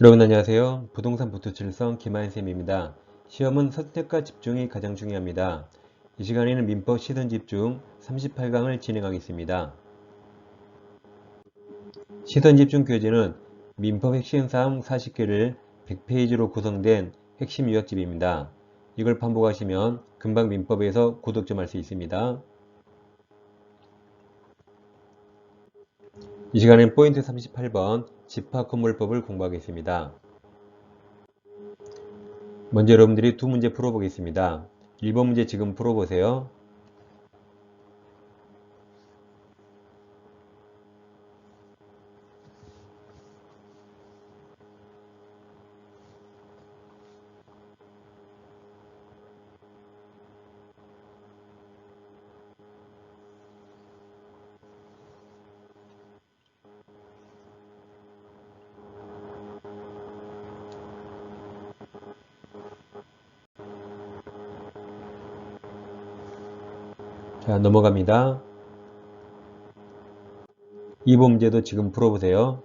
여러분 안녕하세요. 부동산 부투칠성 김하인쌤입니다. 시험은 선택과 집중이 가장 중요합니다. 이 시간에는 민법 시선 집중 38강을 진행하겠습니다. 시선 집중 교재는 민법 핵심 사항 40개를 100페이지로 구성된 핵심 요약집입니다. 이걸 반복하시면 금방 민법에서 고득점 할 수 있습니다. 이 시간엔 포인트 38번 집합 건물법을 공부하겠습니다. 먼저 여러분들이 두 문제 풀어보겠습니다. 1번 문제 지금 풀어보세요. 자, 넘어갑니다. 2번 문제도 지금 풀어보세요.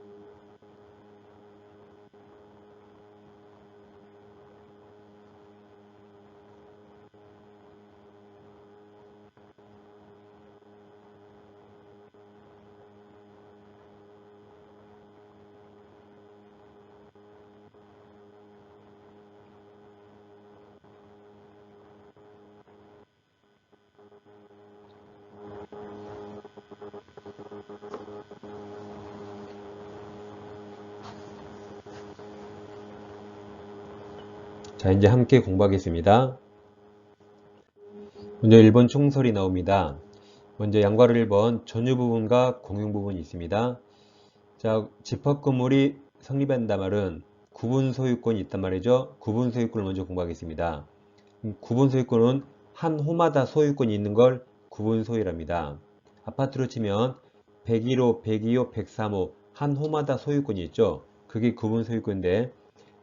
자, 이제 함께 공부하겠습니다. 먼저 1번 총설이 나옵니다. 먼저 양괄호 1번 전유 부분과 공용 부분이 있습니다. 자, 집합 건물이 성립한다 말은 구분 소유권이 있단 말이죠. 구분 소유권을 먼저 공부하겠습니다. 음, 구분 소유권은 한 호마다 소유권이 있는 걸 구분 소유랍니다. 아파트로 치면 101호, 102호, 103호 한 호마다 소유권이 있죠. 그게 구분 소유권인데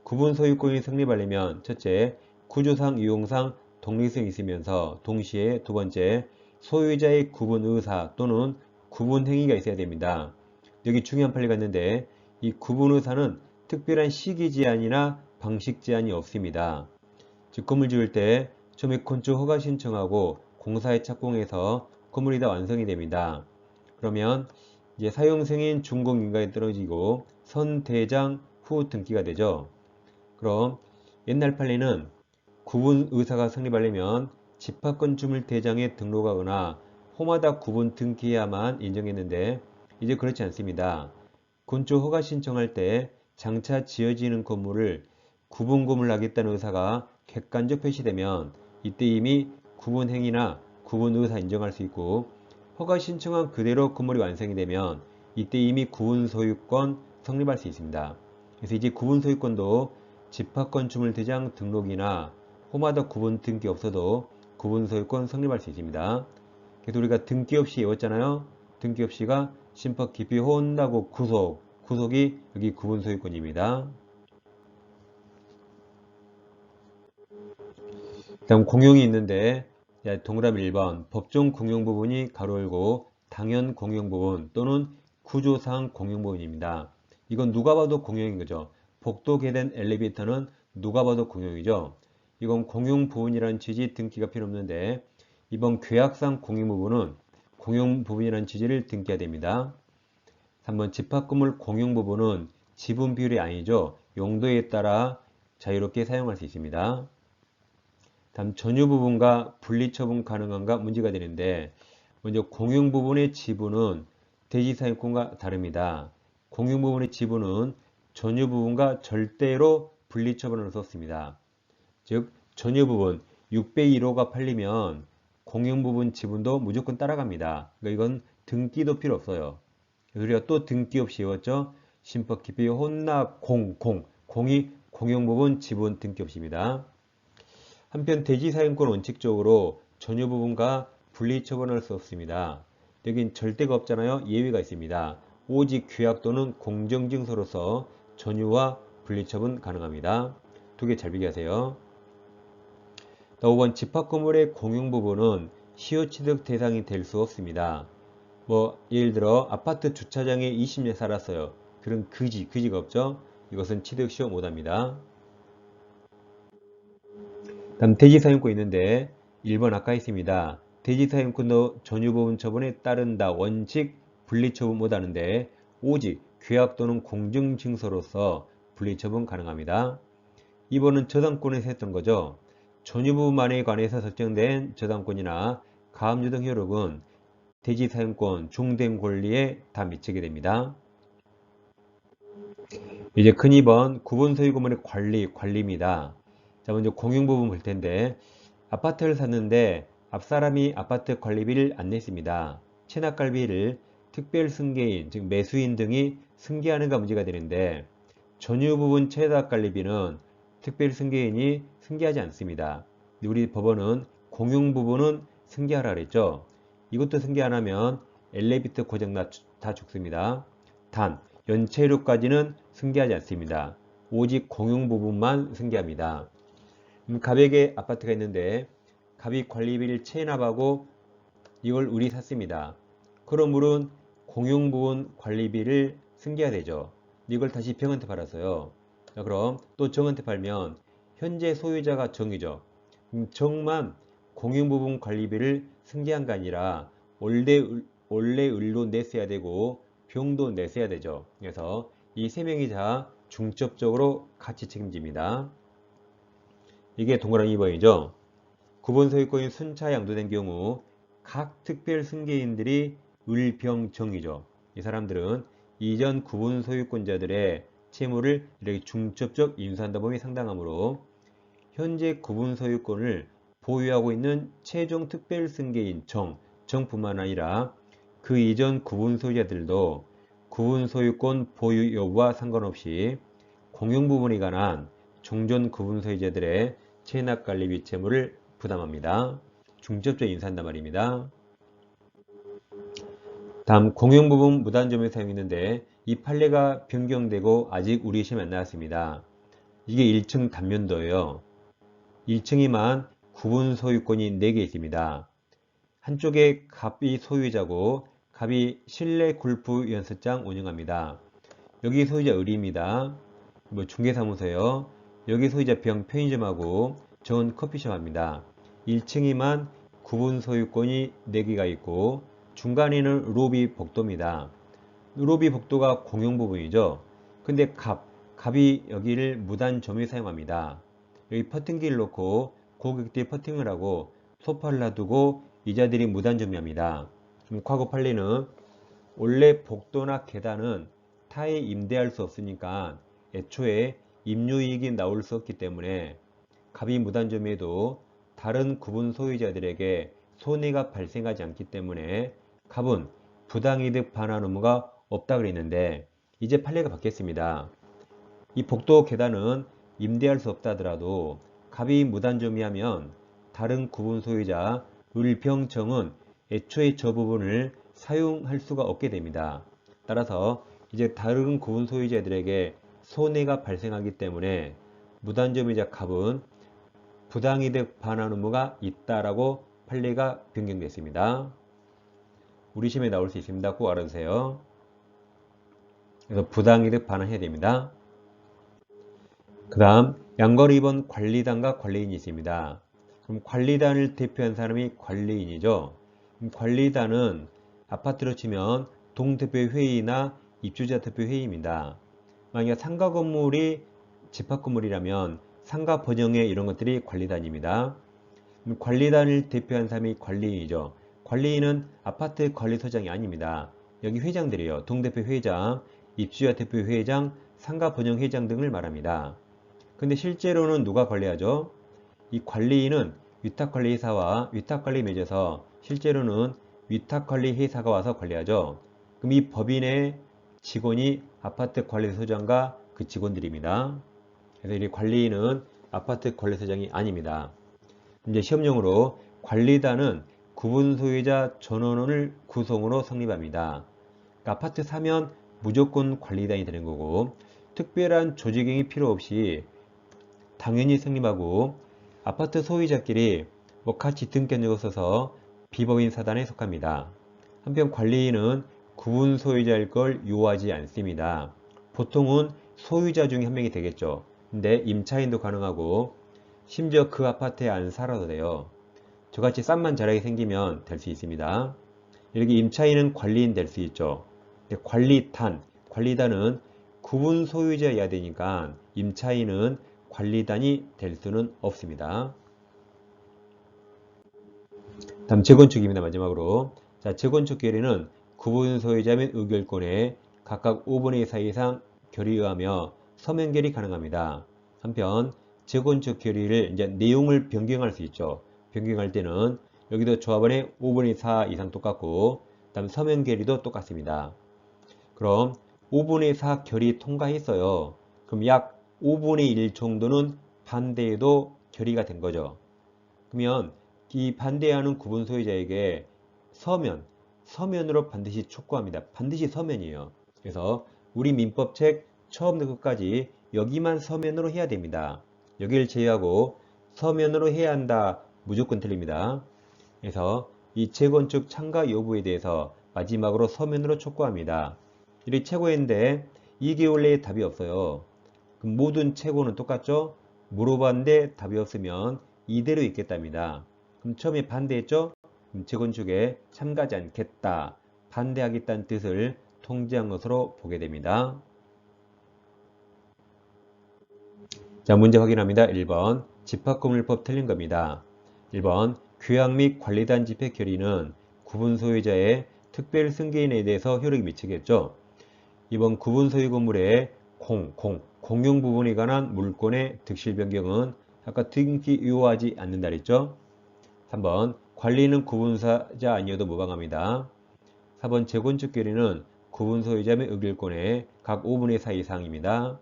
구분 소유권이 성립하려면 첫째, 구조상, 유용상 독립성이 있으면서 동시에 두 번째, 소유자의 구분 의사 또는 구분 행위가 있어야 됩니다. 여기 중요한 판례가 있는데 이 구분 의사는 특별한 시기 제한이나 방식 제한이 없습니다. 즉 건물 지을 때 처음에 건축 허가 신청하고 공사에 착공해서 건물이 다 완성이 됩니다. 그러면 이제 사용 승인 준공 인가에 떨어지고 선대장 후 등기가 되죠. 그럼 옛날 판례는 구분 의사가 성립하려면 집합건축물 대장에 등록하거나 호마다 구분 등기해야만 인정했는데 이제 그렇지 않습니다. 건축 허가 신청할 때 장차 지어지는 건물을 구분 건물하겠다는 의사가 객관적 표시되면 이때 이미 구분 행위나 구분 의사 인정할 수 있고 허가 신청한 그대로 건물이 완성이 되면 이때 이미 구분 소유권 성립할 수 있습니다. 그래서 이제 구분 소유권도 집합건축물 대장 등록이나 호마다 구분 등기 없어도 구분 소유권 성립할 수 있습니다. 그래서 우리가 등기 없이 외웠잖아요. 등기 없이가 심법 기피 혼나고 구속, 구속이 여기 구분 소유권입니다. 다음 공용이 있는데 동그라미 1번 법정 공용 부분이 가로 열고 당연 공용 부분 또는 구조상 공용 부분입니다. 이건 누가 봐도 공용인 거죠. 복도 계단 엘리베이터는 누가 봐도 공용이죠. 이건 공용 부분이라는 취지 등기가 필요 없는데 이번 계약상 공용 부분은 공용 부분이라는 취지를 등기해야 됩니다. 3번 집합건물 공용 부분은 지분 비율이 아니죠. 용도에 따라 자유롭게 사용할 수 있습니다. 다음 전유 부분과 분리 처분 가능한가 문제가 되는데 먼저 공용 부분의 지분은 대지사용권과 다릅니다. 공용 부분의 지분은 전유 부분과 절대로 분리 처분을 썼습니다. 즉 전유 부분 6배 1호가 팔리면 공용 부분 지분도 무조건 따라갑니다. 그러니까 이건 등기도 필요 없어요. 우리가 또 등기 없이 외웠죠. 심법 기피 혼납 공, 공. 공이 공용 부분 지분 등기 없입니다. 한편 대지 사용권 원칙적으로 전유 부분과 분리 처분할 수 없습니다. 여긴 절대가 없잖아요. 예외가 있습니다. 오직 규약 또는 공정증서로서 전유와 분리 처분 가능합니다. 두 개 잘 비교하세요. 5번 집합건물의 공용 부분은 시효취득 대상이 될 수 없습니다. 뭐 예를 들어 아파트 주차장에 20년 살았어요. 그런 그지, 그지가 없죠. 이것은 취득 시험 오답니다. 다음 대지 사용권 있는데 1번 아까 있습니다. 대지 사용권도 전유부분 처분에 따른다 원칙 분리처분 못하는데 오직 계약 또는 공증증서로서 분리처분 가능합니다. 2번은 저당권에서 했던 거죠. 전유부분만에 관해서 설정된 저당권이나 가압류 등 효력은 대지 사용권 중된 권리에 다 미치게 됩니다. 이제 큰 2번 구분 소유 건물의 관리, 관리입니다. 자 먼저 공용 부분 볼 텐데 아파트를 샀는데 앞사람이 아파트 관리비를 안 냈습니다. 체납관리비를 특별 승계인, 즉 매수인 등이 승계하는가 문제가 되는데 전유 부분 체납관리비는 특별 승계인이 승계하지 않습니다. 우리 법원은 공용 부분은 승계하라 그랬죠. 이것도 승계 안 하면 엘리베이터 고장 다 죽습니다. 단 연체료까지는 승계하지 않습니다. 오직 공용 부분만 승계합니다. 음, 갑에게 아파트가 있는데 갑이 관리비를 체납하고 이걸 우리 샀습니다. 그러므로 공용 부분 관리비를 승계해야 되죠. 이걸 다시 병한테 팔았어요. 그럼 또 정한테 팔면 현재 소유자가 정이죠. 음, 정만 공용 부분 관리비를 승계한 게 아니라 원래, 원래 을로 냈어야 되고 병도 냈어야 되죠. 그래서 이 세 명이 다 중첩적으로 같이 책임집니다. 이게 동그라미 2번이죠. 구분 소유권이 순차 양도된 경우 각 특별 승계인들이 을병정이죠. 이 사람들은 이전 구분 소유권자들의 채무를 이렇게 중첩적 인수한다 범위 상당하므로 현재 구분 소유권을 보유하고 있는 최종 특별 승계인 정, 정뿐만 아니라 그 이전 구분 소유자들도 구분 소유권 보유 여부와 상관없이 공용 부분에 관한 종전 구분 소유자들의 체납 관리비 채무를 부담합니다. 중첩적 인사한단 말입니다. 다음 공용 부분 무단점유 사용했는데 이 판례가 변경되고 아직 우리 시험에 안 나왔습니다. 이게 1층 단면도예요. 1층이만 구분 소유권이 4개 있습니다. 한쪽에 갑이 소유자고 갑이 실내 골프 연습장 운영합니다. 여기 소유자 을입니다. 뭐 중개사무소요. 여기 소유자 병 편의점하고 전 커피숍합니다. 1층이만 구분 소유권이 4개가 있고 중간에는 로비 복도입니다. 로비 복도가 공용 부분이죠. 근데 갑, 갑이 여기를 무단 점유 사용합니다. 여기 퍼팅기를 놓고 고객들이 퍼팅을 하고 소파를 놔두고 이자들이 무단 점유합니다. 과거 판례는 원래 복도나 계단은 타에 임대할 수 없으니까 애초에 임료이익이 나올 수 없기 때문에 갑이 무단 점유에도 다른 구분 소유자들에게 손해가 발생하지 않기 때문에 갑은 부당이득 반환 의무가 없다 그랬는데 이제 판례가 바뀌었습니다. 이 복도 계단은 임대할 수 없다 하더라도 갑이 무단점유하면 다른 구분 소유자 을평청은 애초에 저 부분을 사용할 수가 없게 됩니다. 따라서 이제 다른 구분 소유자들에게 손해가 발생하기 때문에 무단점유자 갑은 부당이득 반환 의무가 있다라고 판례가 변경됐습니다. 우리 시험에 나올 수 있습니다. 꼭 알아두세요. 그래서 부당이득 반환해야 됩니다. 그 다음 양거리 2번 관리단과 관리인이 있습니다. 그럼 관리단을 대표한 사람이 관리인이죠. 관리단은 아파트로 치면 동대표 회의나 입주자 대표 회의입니다. 만약 상가 건물이 집합 건물이라면 상가 번영회 이런 것들이 관리단입니다. 관리단을 대표한 사람이 관리인이죠. 관리인은 아파트 관리소장이 아닙니다. 여기 회장들이에요. 동대표 회장, 입주자 대표 회장, 상가 번영 회장 등을 말합니다. 근데 실제로는 누가 관리하죠? 이 관리인은 위탁관리회사와 위탁관리 맺어서 실제로는 위탁관리회사가 와서 관리하죠. 그럼 이 법인의 직원이 아파트 관리소장과 그 직원들입니다. 그래서 이 관리인은 아파트 관리소장이 아닙니다. 이제 시험용으로 관리단은 구분 소유자 전원을 구성으로 성립합니다. 그러니까 아파트 사면 무조건 관리단이 되는 거고 특별한 조직행위 필요 없이 당연히 성립하고 아파트 소유자끼리 뭐 같이 등기한적을 써서 비법인 사단에 속합니다. 한편 관리인은 구분 소유자일 걸 요하지 않습니다. 보통은 소유자 중에 한 명이 되겠죠. 근데 임차인도 가능하고 심지어 그 아파트에 안 살아도 돼요. 저같이 싼만 잘하게 생기면 될 수 있습니다. 이렇게 임차인은 관리인 될 수 있죠. 관리단, 관리단은 구분 소유자여야 되니까 임차인은 관리단이 될 수는 없습니다. 다음 재건축입니다. 마지막으로 자 재건축 결의는 구분 소유자 및 의결권에 각각 5분의 4 이상 결의하며 서면 결의 가능합니다. 한편 재건축 결의를 이제 내용을 변경할 수 있죠. 변경할 때는 여기도 조합원의 5분의 4 이상 똑같고 다음 서면 결의도 똑같습니다. 그럼 5분의 4 결의 통과했어요. 그럼 약 5분의 1 정도는 반대에도 결의가 된 거죠. 그러면 이 반대하는 구분 소유자에게 서면, 서면으로 반드시 촉구합니다. 반드시 서면이에요. 그래서 우리 민법책 처음부터 끝까지 여기만 서면으로 해야 됩니다. 여기를 제외하고 서면으로 해야 한다. 무조건 틀립니다. 그래서 이 재건축 참가 여부에 대해서 마지막으로 서면으로 촉구합니다. 이렇게 최고인데 2개월 내에 답이 없어요. 모든 최고는 똑같죠? 물어봤는데 답이 없으면 이대로 있겠답니다. 그럼 처음에 반대했죠? 재건축에 참가하지 않겠다. 반대하겠다는 뜻을 통지한 것으로 보게 됩니다. 자, 문제 확인합니다. 1번 집합건물법 틀린 겁니다. 1번 규약 및 관리단 집회 결의는 구분 소유자의 특별 승계인에 대해서 효력이 미치겠죠. 2번 구분 소유 건물의 공, 공, 공용 부분에 관한 물권의 득실 변경은 아까 등기 유효하지 않는다 그랬죠. 3번 관리는 구분사자 아니어도 무방합니다. 4번 재건축 결의는 구분 소유자 및 의결권의 각 5분의 4 이상입니다.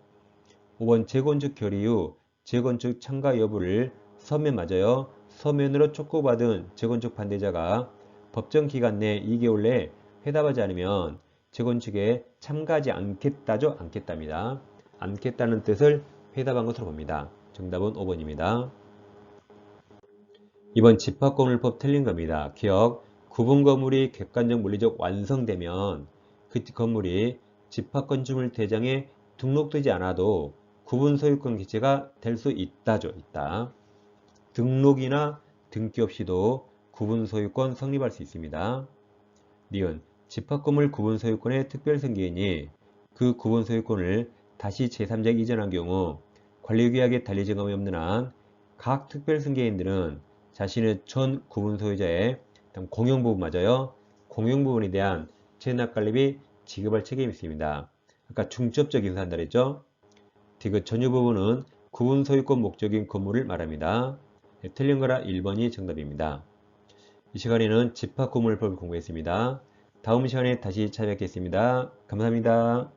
5번 재건축 결의 후 재건축 참가 여부를 서면 맞아요. 서면으로 촉구받은 재건축 반대자가 법정 기간 내 2개월 내에 회답하지 않으면 재건축에 참가하지 않겠다죠? 않겠답니다. 않겠다는 뜻을 회답한 것으로 봅니다. 정답은 5번입니다. 이번 집합건물법 틀린 겁니다. 기억, 구분 건물이 객관적 물리적 완성되면 그 건물이 집합건축물 대장에 등록되지 않아도 구분 소유권 개체가 될 수 있다죠. 있다. 등록이나 등기 없이도 구분 소유권 성립할 수 있습니다. 니은 집합건물 구분 소유권의 특별 승계인이 그 구분 소유권을 다시 제3자에게 이전한 경우 관리계약에 달리 증 감이 없는 한 각 특별 승계인들은 자신의 전 구분 소유자의 공용 부분 맞아요. 공용 부분에 대한 체납관리비 지급할 책임이 있습니다. 아까 중첩적 인사한다 그랬죠? 디귿 전유 부분은 구분 소유권 목적인 건물을 말합니다. 네, 틀린 거라 1번이 정답입니다. 이 시간에는 집합 건물법을 공부했습니다. 다음 시간에 다시 찾아뵙겠습니다. 감사합니다.